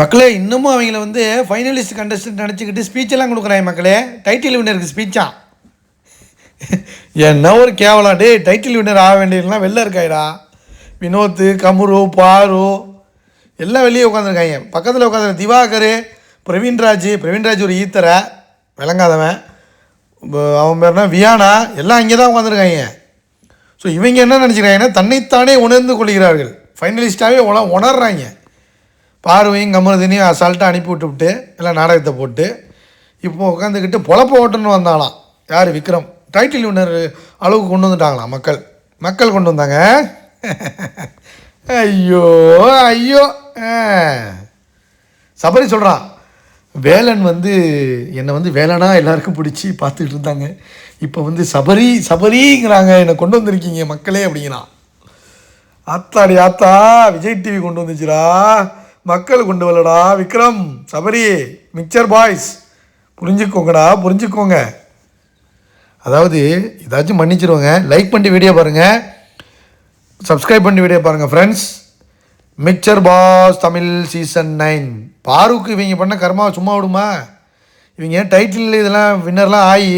மக்களே இன்னமும் அவங்கள வந்து ஃபைனலிஸ்ட் கண்டஸ்டன்ட் நினச்சிக்கிட்டு ஸ்பீச்செல்லாம் கொடுக்குறாங்க மக்களே. டைட்டில் வின்னருக்கு ஸ்பீச்சா என்ன ஒரு கேவலம். டே டைட்டில் வின்னர் ஆக வேண்டியதுலாம் வெளில இருக்காயிடா. வினோத் கமுரு பாரு. எல்லாம் வெளியே உட்காந்துருக்காங்க பக்கத்தில் உட்காந்து திவாகர் பிரவீன்ராஜ். பிரவீன்ராஜ் ஒரு ஈத்தரை விளங்காதவன். அவன் பேர்னா வியானா. எல்லாம் இங்கே தான் உட்காந்துருக்காங்க ஸோ இவங்க என்ன நினச்சிக்கிறாங்கன்னா தன்னைத்தானே உணர்ந்து கொள்கிறார்கள். ஃபைனலிஸ்ட்டாகவே உண உணர்றாங்க பார்வையும் கமருதினையும் அசால்ட்டாக அனுப்பி விட்டுவிட்டு எல்லாம் நாடகத்தை போட்டு இப்போ உட்காந்துக்கிட்டு பொழப்ப ஓட்டுன்னு வந்தாலாம் யார்? விக்ரம். டைட்டில் வின்னர் அளவுக்கு கொண்டு வந்துட்டாங்களாம் மக்கள். மக்கள் கொண்டு வந்தாங்க. ஐயோ ஐயோ சபரி சொல்கிறான் வேலன் வந்து என்னை வந்து வேலனா எல்லாருக்கும் பிடிச்சி பார்த்துக்கிட்டு இருந்தாங்க. இப்போ வந்து சபரி சபரிங்கிறாங்க என்னை கொண்டு வந்திருக்கீங்க மக்களே அப்படிங்கிறான். ஆத்தாடி ஆத்தா விஜய் டிவி கொண்டு வந்துச்சுரா மக்கள் கொண்டு வரலடா விக்ரம். Sabari mixture boys. புரிஞ்சுக்கோங்கடா புரிஞ்சுக்கோங்க. அதாவது ஏதாச்சும் மன்னிச்சிருவோங்க லைக் பண்ணி வீடியோ பாருங்கள் சப்ஸ்கிரைப் பண்ணி வீடியோ பாருங்கள் friends mixture boss Tamil season nine பாருக்கு இவங்க பண்ண கர்மாவை சும்மா விடுமா? இவங்க டைட்டில் இதெல்லாம் வின்னர்லாம் ஆகி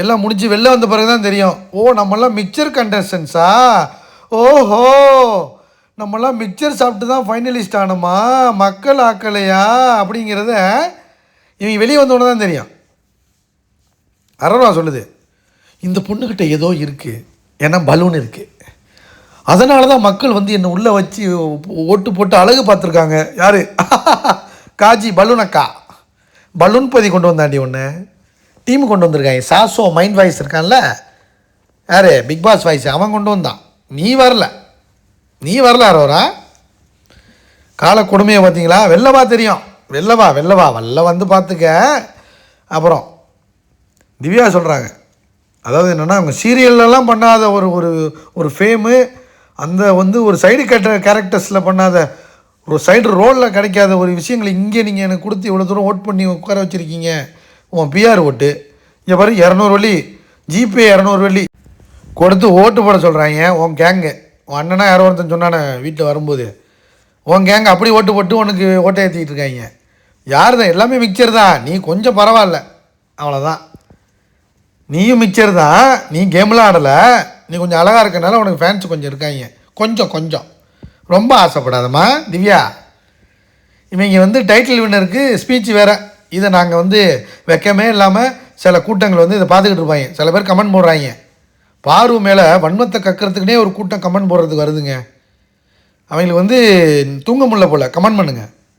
எல்லாம் முடிஞ்சு வெளில வந்த பிறகு தான் தெரியும். ஓ நம்மலாம் மிக்சர் கண்டஸ்டன்ஸா ஓஹோ! நம்மலாம் மிக்சர் சாப்பிட்டு தான் ஃபைனலிஸ்ட் ஆனோமா? மக்கள் ஆக்கலையா? அப்படிங்கிறத இவங்க வெளியே வந்தோடனே தான் தெரியும். அரவா சொல்லுது இந்த பொண்ணுக்கிட்ட ஏதோ இருக்குது ஏன்னா பலூன் இருக்குது அதனால தான் மக்கள் வந்து என்னை உள்ளே வச்சு ஓட்டு போட்டு அழகு பார்த்துருக்காங்க. யார்? காஜி பலூன் அக்கா. பலூன் பதி கொண்டு வந்தாண்டி ஒன்று டீம் கொண்டு வந்திருக்காங்க. சாசோ மைண்ட் வாய்ஸ் இருக்கான்ல? யார்? பிக் பாஸ் வாய்ஸ் அவன் கொண்டு வந்தான். நீ வரல. நீ வரல அரோரா. கால கொடுமையை பார்த்தீங்களா? வெள்ளவா தெரியும். வெள்ளவா வெள்ளவா. வெள்ள வந்து பார்த்துக்க. அப்புறம் திவ்யா சொல்கிறாங்க அதாவது என்னென்னா அவங்க சீரியல்லலாம் பண்ணாத ஒரு ஒரு ஒரு ஃபேமு அந்த வந்து ஒரு சைடு கேட்ட கேரக்டர்ஸில் பண்ணாத ஒரு சைடு ரோலில் கிடைக்காத ஒரு விஷயங்களை இங்கே நீங்கள் எனக்கு கொடுத்து இவ்வளோ தூரம் ஓட் பண்ணி உட்கார வச்சுருக்கீங்க. உன் பிஆர் ஓட்டு. இங்கே பாரு இரநூறு வழி ஜிபே இரநூறு வழி கொடுத்து ஓட்டு போட சொல்கிறாங்க உன் கேங்கு உன் அண்ணனா யாரோ ஒருத்தன் சொன்னானே வீட்டில் வரும்போது உன் கேங்க அப்படி ஓட்டு போட்டு உனக்கு ஓட்டை ஏற்றிக்கிட்டு இருக்காங்க யார் தான் எல்லாமே மிக்சர் தான். நீ கொஞ்சம் பரவாயில்ல. அவ்வளோதான் நீயும் மிக்சர் தான். நீ கேம்லாம் ஆடலை. நீ கொஞ்சம் அழகாக இருக்கனால உனக்கு ஃபேன்ஸ் கொஞ்சம் இருக்காங்க கொஞ்சம் கொஞ்சம். ரொம்ப ஆசைப்படாதம்மா திவ்யா. இவங்க வந்து டைட்டில் வின்னருக்கு ஸ்பீச் வேறு. இதை நாங்கள் வந்து வைக்கமே இல்லாமல் சில கூட்டங்கள் வந்து இதை பார்த்துக்கிட்டு இருப்பாங்க சில பேர் கமெண்ட் போடுறாங்க பார்வை மேலே வன்மத்தை கக்கிறதுக்குனே ஒரு கூட்டம் கமெண்ட் போடுறதுக்கு வருதுங்க. அவங்களுக்கு வந்து தூங்க முடியல போல். கமெண்ட் பண்ணுங்கள்